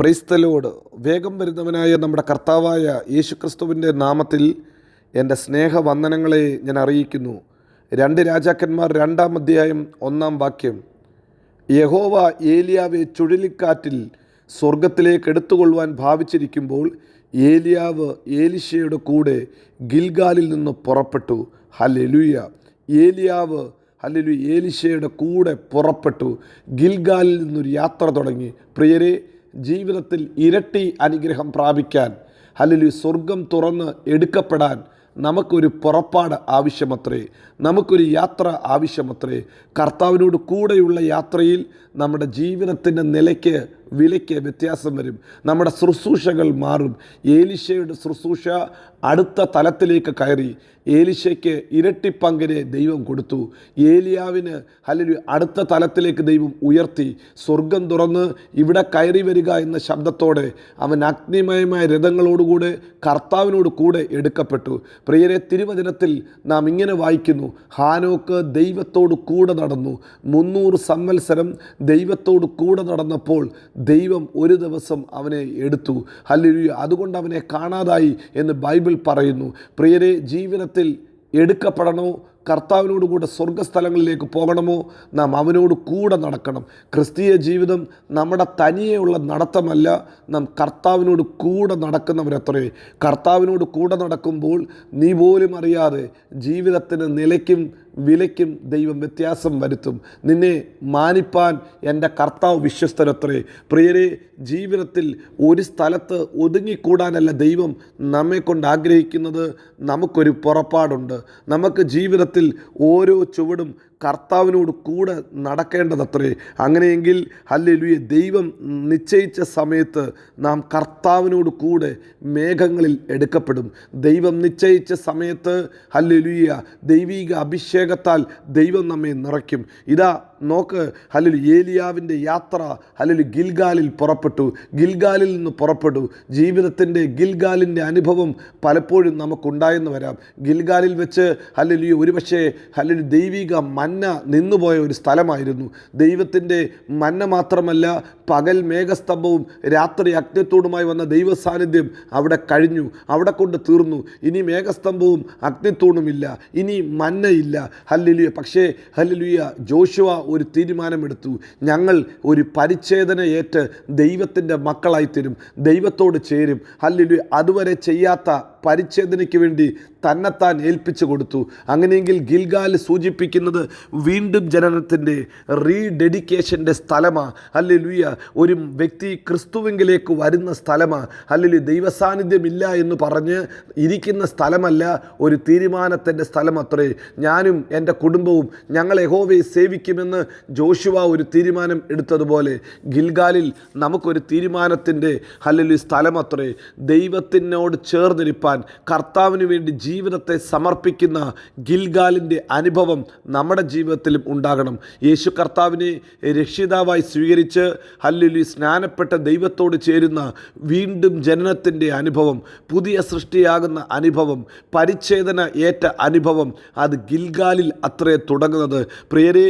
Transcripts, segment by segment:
ക്രൈസ്തലോട് വേഗം വരുന്നവനായ നമ്മുടെ കർത്താവായ യേശുക്രിസ്തുവിന്റെ നാമത്തിൽ എന്റെ സ്നേഹവന്ദനങ്ങളെ ഞാൻ അറിയിക്കുന്നു. രണ്ട് രാജാക്കന്മാർ രണ്ടാം അധ്യായം ഒന്നാം വാക്യം. യഹോവ ഏലിയാവെ ചുഴലിക്കാറ്റിൽ സ്വർഗത്തിലേക്ക് എടുത്തുകൊള്ളുവാൻ ഭാവിച്ചിരിക്കുമ്പോൾ ഏലിയാവ് ഏലിശയുടെ കൂടെ ഗിൽഗാലിൽ നിന്ന് പുറപ്പെട്ടു. ഹലെലുയ ഏലിയാവ് ഹല്ലേലൂയ ഏലിശയുടെ കൂടെ പുറപ്പെട്ടു. ഗിൽഗാലിൽ നിന്നൊരു യാത്ര തുടങ്ങി. പ്രിയരെ ജീവിതത്തിൽ ഇരട്ടി അനുഗ്രഹം പ്രാപിക്കാൻ അല്ലെങ്കിൽ സ്വർഗം തുറന്ന് എടുക്കപ്പെടാൻ നമുക്കൊരു പുറപ്പാട് ആവശ്യമത്രേ. നമുക്കൊരു യാത്ര ആവശ്യമത്രേ. കർത്താവിനോട് കൂടെയുള്ള യാത്രയിൽ നമ്മുടെ ജീവിതത്തിന്റെ നിലയ്ക്ക് വിലയ്ക്ക് വ്യത്യാസം വരും. നമ്മുടെ ശുശ്രൂഷകൾ മാറും. ഏലിശയുടെ ശുശ്രൂഷ അടുത്ത തലത്തിലേക്ക് കയറി. ഏലിശയ്ക്ക് ഇരട്ടി പങ്കിനെ ദൈവം കൊടുത്തു. ഏലിയാവിന് അല്ലെങ്കിൽ അടുത്ത തലത്തിലേക്ക് ദൈവം ഉയർത്തി. സ്വർഗം തുറന്ന് ഇവിടെ കയറി വരിക എന്ന ശബ്ദത്തോടെ അവൻ അഗ്നിമയമായ രഥങ്ങളോടുകൂടെ കർത്താവിനോട് കൂടെ എടുക്കപ്പെട്ടു. പ്രിയരെ തിരുവചനത്തിൽ നാം ഇങ്ങനെ വായിക്കുന്നു. ഹാനോക്ക് ദൈവത്തോട് കൂടെ നടന്നു. മുന്നൂറ് സംവത്സരം ദൈവത്തോട് കൂടെ നടന്നപ്പോൾ ദൈവം ഒരു ദിവസം അവനെ എടുത്തു. ഹല്ലേലൂയ. അതുകൊണ്ട് അവനെ കാണാതായി എന്ന് ബൈബിൾ പറയുന്നു. പ്രിയരെ ജീവിതത്തിൽ എടുക്കപ്പെടണോ? കർത്താവിനോട് കൂടെ സ്വർഗസ്ഥലങ്ങളിലേക്ക് പോകണമോ? നാം അവനോട് കൂടെ നടക്കണം. ക്രിസ്തീയ ജീവിതം നമ്മുടെ തനിയെയുള്ള നടത്തമല്ല. നാം കർത്താവിനോട് കൂടെ നടക്കുന്നവരത്രേ. കർത്താവിനോട് കൂടെ നടക്കുമ്പോൾ നീ പോലും അറിയാതെ ജീവിതത്തിന് നിലയ്ക്കും വിലയ്ക്കും ദൈവം വ്യത്യാസം വരുത്തും. നിന്നെ മാനിപ്പാൻ എന്റെ കർത്താവ് വിശ്വസ്തരത്രേ പ്രിയരെ ജീവിതത്തിൽ ഒരു സ്ഥലത്ത് ഒതുങ്ങിക്കൂടാനല്ല ദൈവം നമ്മെ കൊണ്ട് ആഗ്രഹിക്കുന്നത്. നമുക്കൊരു പുറപ്പാടുണ്ട്. നമുക്ക് ജീവിതത്തിൽ ഓരോ ചുവടും കർത്താവിനോട് കൂടെ നടക്കേണ്ടതത്രേ. അങ്ങനെയെങ്കിൽ ഹല്ലേലൂയ ദൈവം നിശ്ചയിച്ച സമയത്ത് നാം കർത്താവിനോട് കൂടെ മേഘങ്ങളിൽ എടുക്കപ്പെടും. ദൈവം നിശ്ചയിച്ച സമയത്ത് ഹല്ലേലൂയ ദൈവിക അഭിഷേകത്താൽ ദൈവം നമ്മെ നിറയ്ക്കും. ഇതാ നോക്ക് ഹലിൽ ഏലിയാവിന്റെ യാത്ര ഹലിൽ ഗിൽഗാലിൽ പുറപ്പെട്ടു. ഗിൽഗാലിൽ നിന്ന് പുറപ്പെട്ടു. ജീവിതത്തിന്റെ ഗിൽഗാലിന്റെ അനുഭവം പലപ്പോഴും നമുക്കുണ്ടായെന്ന് വരാം. ഗിൽഗാലിൽ വെച്ച് ഹല്ലേലൂയ ഒരുപക്ഷെ ഹലിൽ ദൈവിക മന്ന നിന്നുപോയ ഒരു സ്ഥലമായിരുന്നു. ദൈവത്തിന്റെ മന്ന മാത്രമല്ല പകൽ മേഘസ്തംഭവും രാത്രി അഗ്നിത്തോടുമായി വന്ന ദൈവ സാന്നിധ്യം അവിടെ കഴിഞ്ഞു. അവിടെ കൊണ്ട് തീർന്നു. ഇനി മേഘസ്തംഭവും അഗ്നിത്തൂണുമില്ല. ഇനി മന്നയില്ല. ഹല്ലുലിയ പക്ഷേ ഹല്ലുലിയ ജോഷുവ ഒരു തീരുമാനമെടുത്തു. ഞങ്ങൾ ഒരു പരിച്ഛേദന ഏറ്റ് ദൈവത്തിന്റെ മക്കളായിത്തീരും. ദൈവത്തോട് ചേരും. അല്ലെങ്കിൽ അതുവരെ ചെയ്യാത്ത പരിച്ഛേദനയ്ക്ക് വേണ്ടി തന്നെത്താൻ ഏൽപ്പിച്ചു കൊടുത്തു. അങ്ങനെയെങ്കിൽ ഗിൽഗാൽ സൂചിപ്പിക്കുന്നത് വീണ്ടും ജനനത്തിന്റെ റീഡെഡിക്കേഷന്റെ സ്ഥലമാണ് അല്ലെ ലുയ്യ ഒരു വ്യക്തി ക്രിസ്തുവിങ്കിലേക്ക് വരുന്ന സ്ഥലമാണ് അല്ലെങ്കിൽ ദൈവസാന്നിധ്യമില്ല എന്ന് പറഞ്ഞ് ഇരിക്കുന്ന സ്ഥലമല്ല ഒരു തീരുമാനത്തിന്റെ സ്ഥലം അത്രേ ഞാനും എന്റെ കുടുംബവും ഞങ്ങൾ യഹോവയെ സേവിക്കുമെന്ന് ജോഷുവ ഒരു തീരുമാനം എടുത്തതുപോലെ ഗിൽഗാലിൽ നമുക്കൊരു തീരുമാനത്തിന്റെ അല്ലെങ്കിൽ സ്ഥലം അത്രേ ദൈവത്തിനോട് ചേർന്നിരിപ്പാൻ കർത്താവിന് വേണ്ടി ജീവിതത്തെ സമർപ്പിക്കുന്ന ഗിൽഗാലിന്റെ അനുഭവം നമ്മുടെ ജീവിതത്തിലും ഉണ്ടാകണം. യേശു കർത്താവിനെ രക്ഷിതാവായി സ്വീകരിച്ച് ഹല്ലുലി സ്നാനപ്പെട്ട ദൈവത്തോട് ചേരുന്ന വീണ്ടും ജനനത്തിന്റെ അനുഭവം പുതിയ സൃഷ്ടിയാകുന്ന അനുഭവം പരിച്ഛേദന ഏറ്റ അനുഭവം അത് ഗിൽഗാലിൽ അത്രേ തുടങ്ങുന്നത്. പ്രിയരെ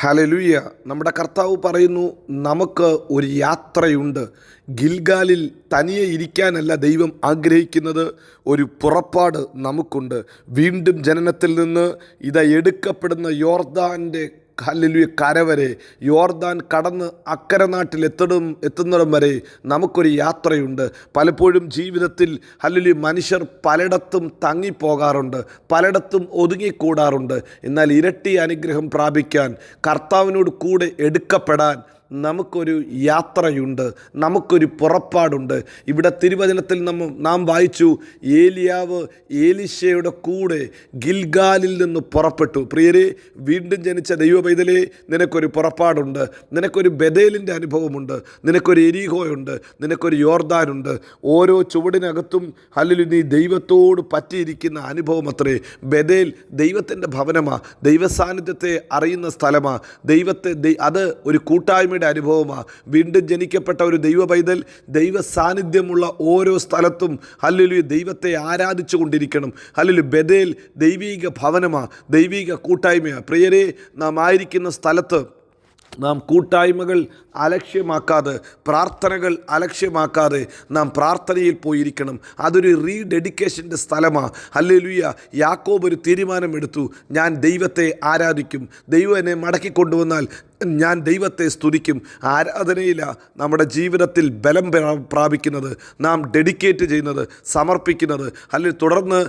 ഹലലുയ്യ നമ്മുടെ കർത്താവ് പറയുന്നു നമുക്ക് ഒരു യാത്രയുണ്ട്. ഗിൽഗാലിൽ തനിയെ ഇരിക്കാനല്ല ദൈവം ആഗ്രഹിക്കുന്നത്. ഒരു പുറപ്പാട് നമുക്കുണ്ട്. വീണ്ടും ജനനത്തിൽ നിന്ന് ഇത എടുക്കപ്പെടുന്ന യോർദാന്റെ ഹല്ലുയ കരവരെ യോർദാൻ കടന്ന് അക്കരെ നാട്ടിൽ എത്തണം എത്തുന്നിടം വരെ നമുക്കൊരു യാത്രയുണ്ട്. പലപ്പോഴും ജീവിതത്തിൽ ഹല്ലുലി മനുഷ്യർ പലയിടത്തും തങ്ങിപ്പോകാറുണ്ട് പലയിടത്തും ഒതുങ്ങിക്കൂടാറുണ്ട്. എന്നാൽ ഇരട്ടി അനുഗ്രഹം പ്രാപിക്കാൻ കർത്താവിനോട് കൂടെ എടുക്കപ്പെടാൻ നമുക്കൊരു യാത്രയുണ്ട് നമുക്കൊരു പുറപ്പാടുണ്ട്. ഇവിടെ തിരുവചനത്തിൽ നമ്മ നാം വായിച്ചു ഏലിയാവ് ഏലിശയുടെ കൂടെ ഗിൽഗാലിൽ നിന്ന് പുറപ്പെട്ടു. പ്രിയരെ വീണ്ടും ജനിച്ച ദൈവപൈതലേ നിനക്കൊരു പുറപ്പാടുണ്ട് നിനക്കൊരു ബദേലിന്റെ അനുഭവമുണ്ട് നിനക്കൊരു എരിഹോയുണ്ട് നിനക്കൊരു യോർദാനുണ്ട്. ഓരോ ചുവടിനകത്തും അല്ലെങ്കിൽ നീ ദൈവത്തോട് പറ്റിയിരിക്കുന്ന അനുഭവം അത്രേ. ബദേൽ ദൈവത്തിന്റെ ഭവനമാണ് ദൈവസാന്നിധ്യത്തെ അറിയുന്ന സ്ഥലമാണ് ദൈവത്തെ അത് ഒരു കൂട്ടായ്മയുടെ കൃപയുടെ അനുഭവമാണ് വീണ്ടും ജനിക്കപ്പെട്ട ഒരു ദൈവ പൈതൽ ദൈവ സാന്നിധ്യമുള്ള ഓരോ സ്ഥലത്തും ഹല്ലുലു ദൈവത്തെ ആരാധിച്ചു കൊണ്ടിരിക്കണം. ഹല്ലുലു ബദേൽ ദൈവീക ഭവനമാണ് ദൈവീക കൂട്ടായ്മയാണ് പ്രിയരെ നാം ആയിരിക്കുന്ന സ്ഥലത്ത് നാം കൂട്ടായ്മകൾ അലക്ഷ്യമാക്കാതെ പ്രാർത്ഥനകൾ അലക്ഷ്യമാക്കാതെ നാം പ്രാർത്ഥനയിൽ പോയിരിക്കണം. അതൊരു റീഡെഡിക്കേഷന്റെ സ്ഥലമാണ് അല്ലെലുയ്യ യാക്കോബ് ഒരു തീരുമാനമെടുത്തു. ഞാൻ ദൈവത്തെ ആരാധിക്കും. ദൈവം എന്നെ മടക്കി കൊണ്ടുവന്നാൽ ഞാൻ ദൈവത്തെ സ്തുതിക്കും. ആരാധനയില നമ്മുടെ ജീവിതത്തിൽ ബലം പ്രാ- പ്രാപിക്കുന്നത്. നാം ഡെഡിക്കേറ്റ് ചെയ്യുന്നത് സമർപ്പിക്കുന്നത്. അല്ലെങ്കിൽ തുടർന്ന്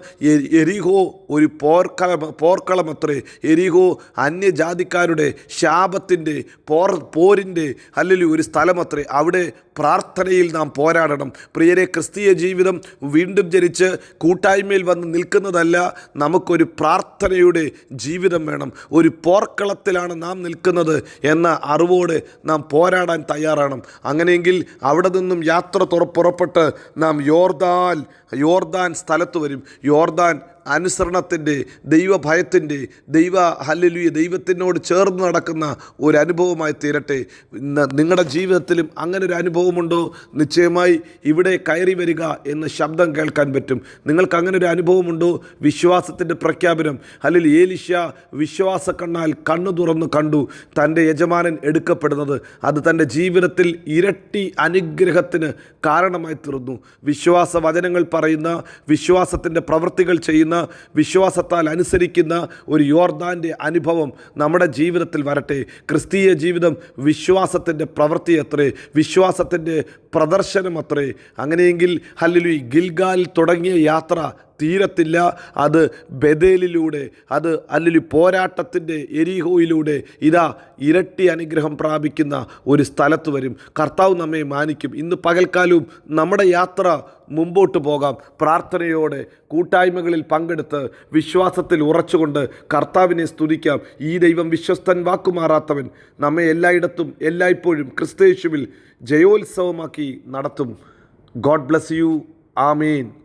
എരിഹോ ഒരു പോർക്കള പോർക്കളം അത്രേ. എരിഹോ അന്യജാതിക്കാരുടെ ശാപത്തിന്റെ പോർ പോരിന്റെ അല്ലെങ്കിൽ ഒരു സ്ഥലമത്രേ അവിടെ പ്രാർത്ഥനയിൽ നാം പോരാടണം. പ്രിയരെ ക്രിസ്തീയ ജീവിതം വീണ്ടും ജനിച്ച് കൂട്ടായ്മയിൽ വന്ന് നിൽക്കുന്നതല്ല നമുക്കൊരു പ്രാർത്ഥനയുടെ ജീവിതം വേണം. ഒരു പോർക്കളത്തിലാണ് നാം നിൽക്കുന്നത്. എന്ന അറിവോടെ നാം പോരാടാൻ തയ്യാറാണ്. അങ്ങനെയെങ്കിൽ അവിടെ നിന്നും യാത്ര പുറപ്പെട്ട് നാം യോർദാൽ യോർദാൻ സ്ഥലത്ത് വരും. യോർദാൻ അനുസരണത്തിന്റെ ദൈവഭയത്തിന്റെ ദൈവ ഹല്ലുയ ദൈവത്തിനോട് ചേർന്ന് നടക്കുന്ന ഒരു അനുഭവമായി തീരട്ടെ നിങ്ങളുടെ ജീവിതത്തിലും അങ്ങനെ ഒരു അനുഭവമുണ്ടോ നിശ്ചയമായി ഇവിടെ കയറി വരിക എന്ന ശബ്ദം കേൾക്കാൻ പറ്റും. നിങ്ങൾക്ക് അങ്ങനെ ഒരു അനുഭവമുണ്ടോ വിശ്വാസത്തിന്റെ പ്രഖ്യാപനം. അല്ലെങ്കിൽ ഏലിഷ വിശ്വാസ കണ്ണാൽ കണ്ണു തുറന്നു കണ്ടു തന്റെ യജമാനൻ എടുക്കപ്പെടുന്നത്. അത് തന്റെ ജീവിതത്തിൽ ഇരട്ടി അനുഗ്രഹത്തിന് കാരണമായി തീർന്നു. വിശ്വാസ വചനങ്ങൾ പറയുന്ന വിശ്വാസത്തിന്റെ പ്രവൃത്തികൾ ചെയ്യുന്ന വിശ്വാസത്താൽ അനുസരിക്കുന്ന ഒരു യോർദാന്റെ അനുഭവം നമ്മുടെ ജീവിതത്തിൽ വരട്ടെ. ക്രിസ്തീയ ജീവിതം വിശ്വാസത്തിന്റെ പ്രവൃത്തി അത്രേ വിശ്വാസത്തിന്റെ പ്രദർശനം അത്രേ. അങ്ങനെയെങ്കിൽ ഹല്ലുലി ഗിൽഗാൽ തുടങ്ങിയ യാത്ര തീരത്തില്ല. അത് ബദേലിലൂടെ അത് അല്ലെങ്കിൽ പോരാട്ടത്തിന്റെ എരിഹോയിലൂടെ ഇതാ ഇരട്ടി അനുഗ്രഹം പ്രാപിക്കുന്ന ഒരു സ്ഥലത്ത് വരും. കർത്താവ് നമ്മെ മാനിക്കും. ഇന്ന് പകൽക്കാലവും നമ്മുടെ യാത്ര മുമ്പോട്ട് പോകാം. പ്രാർത്ഥനയോടെ കൂട്ടായ്മകളിൽ പങ്കെടുത്ത് വിശ്വാസത്തിൽ ഉറച്ചുകൊണ്ട് കർത്താവിനെ സ്തുതിക്കാം. ഈ ദൈവം വിശ്വസ്തൻ വാക്കുമാറാത്തവൻ നമ്മെ എല്ലായിടത്തും എല്ലായ്പ്പോഴും ക്രിസ്തയേശുവിൽ ജയോത്സവമാക്കി നടത്തും. God bless you. ആമീൻ.